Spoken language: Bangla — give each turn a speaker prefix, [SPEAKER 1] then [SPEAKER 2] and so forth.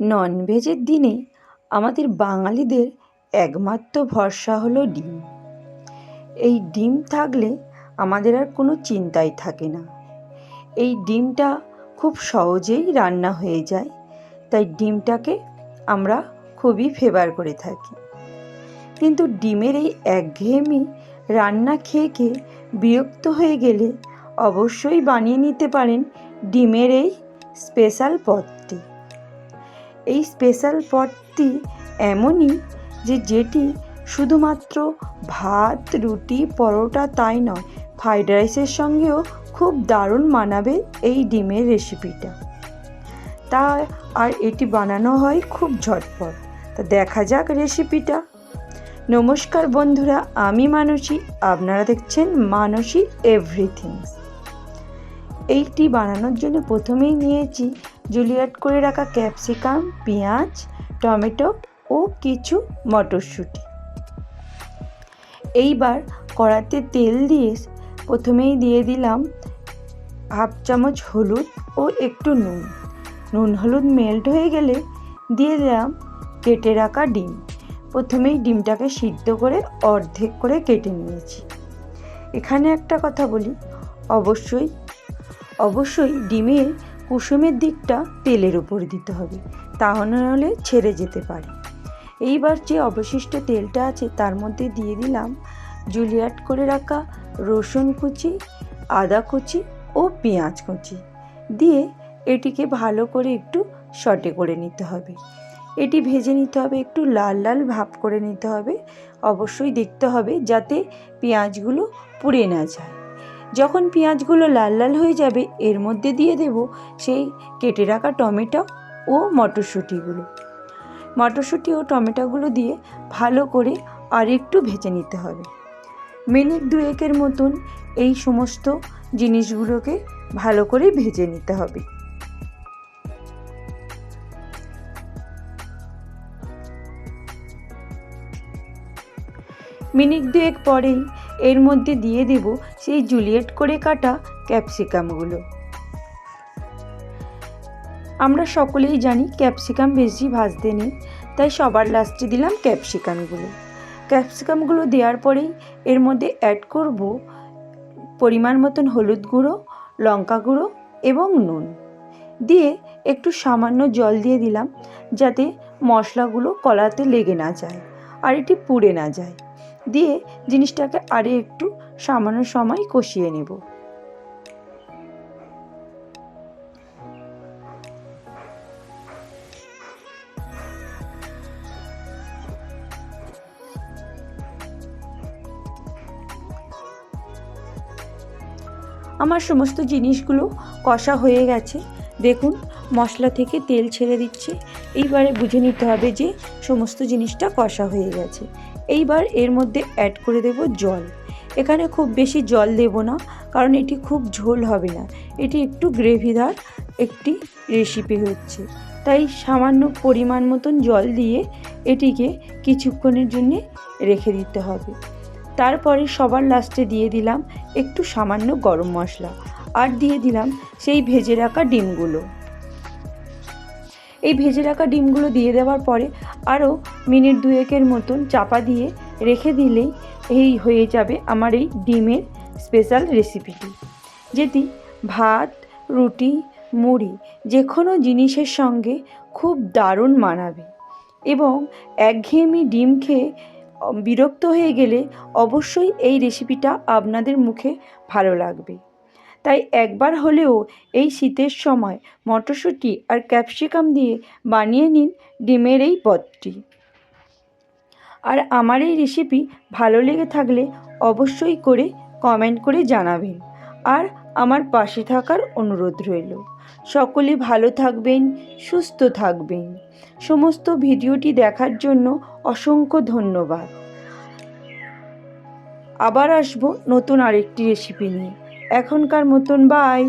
[SPEAKER 1] ননভেজের দিনে আমাদের বাঙালিদের একমাত্র ভরসা হলো ডিম। এই ডিম থাকলে আমাদের আর কোনো চিন্তাই থাকে না। এই ডিমটা খুব সহজেই রান্না হয়ে যায়, তাই ডিমটাকে আমরা খুবই ফেভার করে থাকি। কিন্তু ডিমের এই একঘেয়েমি রান্না খেয়ে খেয়ে বিরক্ত হয়ে গেলে অবশ্যই বানিয়ে নিতে পারেন ডিমের এই স্পেশাল পদটি। এই স্পেশাল পদটি এমনই যে যেটি শুধুমাত্র ভাত, রুটি, পরোটা তাই নয়, ফ্রাইড রাইসের সঙ্গেও খুব দারুণ মানাবে এই ডিমের রেসিপিটা। তা আর এটি বানানো হয় খুব ঝটপট। তা দেখা যাক রেসিপিটা। নমস্কার বন্ধুরা, আমি মানসী। আপনারা দেখছেন মানসী এভরিথিংস এইটি বানানোর জন্য প্রথমেই নিয়েছি জুলিয়েট করে রাখা ক্যাপসিকাম, পেঁয়াজ, টমেটো ও কিছু মটরশুঁটি। এইবার কড়াতে তেল দিয়ে প্রথমেই দিয়ে দিলাম হাফ চামচ হলুদ ও একটু নুন। নুন হলুদ মেল্ট হয়ে গেলে দিয়ে দিলাম কেটে রাখা ডিম। প্রথমেই ডিমটাকে সিদ্ধ করে অর্ধেক করে কেটে নিয়েছি। এখানে একটা কথা বলি, অবশ্যই অবশ্যই ডিমের কুসুমের দিকটা তেলের উপর দিতে হবে তাহলে হলে ছেড়ে যেতে পারে। এইবার যে অবশিষ্ট তেলটা আছে তার মধ্যে দিয়ে দিলাম জুলিয়াট করে রাখা রসুন কুচি, আদা কুচি ও পেঁয়াজ কুচি। দিয়ে এটিকে ভালো করে একটু সটে করে নিতে হবে। এটি ভেজে নিতে হবে, একটু লাল লাল ভাব করে নিতে হবে। অবশ্যই দেখতে হবে যাতে পেঁয়াজগুলো পুড়ে না যায়। যখন পেঁয়াজগুলো লাল লাল হয়ে যাবে, এর মধ্যে দিয়ে দেব সেই কেটে রাখা টমেটো ও মটরশুঁটিগুলো। মটরশুঁটি ও টমেটোগুলো দিয়ে ভালো করে আর একটু ভেজে নিতে হবে। মিনিট দুয়েকের মতন এই সমস্ত জিনিসগুলোকে ভালো করে ভেজে নিতে হবে। মিনিট দুয়েক পরেই এর মধ্যে দিয়ে দেব সেই জুলিয়েট করে কাটা ক্যাপসিকামগুলো। আমরা সকলেই জানি ক্যাপসিকাম বেশি ভাজতে নেই, তাই সবার লাস্টে দিলাম ক্যাপসিকামগুলো। ক্যাপসিকামগুলো দেওয়ার পরেই এর মধ্যে অ্যাড করব পরিমাণ মতন হলুদ গুঁড়ো, লঙ্কা গুঁড়ো এবং নুন। দিয়ে একটু সামান্য জল দিয়ে দিলাম যাতে মশলাগুলো কলাতে লেগে না যায় আর এটি পুড়ে না যায়। দিয়ে জিনিসটাকে আরে একটু সামান্য সময় কষিয়ে নেব। আমার সমস্ত জিনিসগুলো কষা হয়ে গেছে। দেখুন, মশলা থেকে তেল ছেড়ে দিচ্ছে। এইবারে বুঝে নিতে হবে যে সমস্ত জিনিসটা কষা হয়ে গেছে। এইবার এর মধ্যে অ্যাড করে দেব জল। এখানে খুব বেশি জল দেব না, কারণ এটি খুব ঝোল হবে না। এটি একটু গ্রেভিদার একটি রেসিপি হচ্ছে। তাই সামান্য পরিমাণ মতন জল দিয়ে এটিকে কিছুক্ষণের জন্য রেখে দিতে হবে। তারপরে সবার লাস্টে দিয়ে দিলাম একটু সামান্য গরম মশলা। আর দিয়ে দিলাম সেই ভেজে রাখা ডিমগুলো। এই ভেজে রাখা ডিমগুলো দিয়ে দেওয়ার পরে আরও মিনিট দুয়েকের মতন চাপা দিয়ে রেখে দিলেই এই হয়ে যাবে আমার এই ডিমের স্পেশাল রেসিপিটি, যেটি ভাত, রুটি, মুড়ি যে কোনো জিনিসের সঙ্গে খুব দারুণ মানাবে এবং একঘেয়েমি ডিম খেয়ে বিরক্ত হয়ে গেলে অবশ্যই এই রেসিপিটা আপনাদের মুখে ভালো লাগবে। তাই একবার হলেও এই শীতের সময় মটরশুঁটি আর ক্যাপসিকাম দিয়ে বানিয়ে নিন ডিমের এই পদটি। আর আমার এই রেসিপি ভালো লেগে থাকলে অবশ্যই করে কমেন্ট করে জানাবেন। আর আমার পাশে থাকার অনুরোধ রইল। সকলে ভালো থাকবেন, সুস্থ থাকবেন। সমস্ত ভিডিওটি দেখার জন্য অসংখ্য ধন্যবাদ। আবার আসব নতুন আরেকটি রেসিপি নিয়ে। এখনকার মতন বাই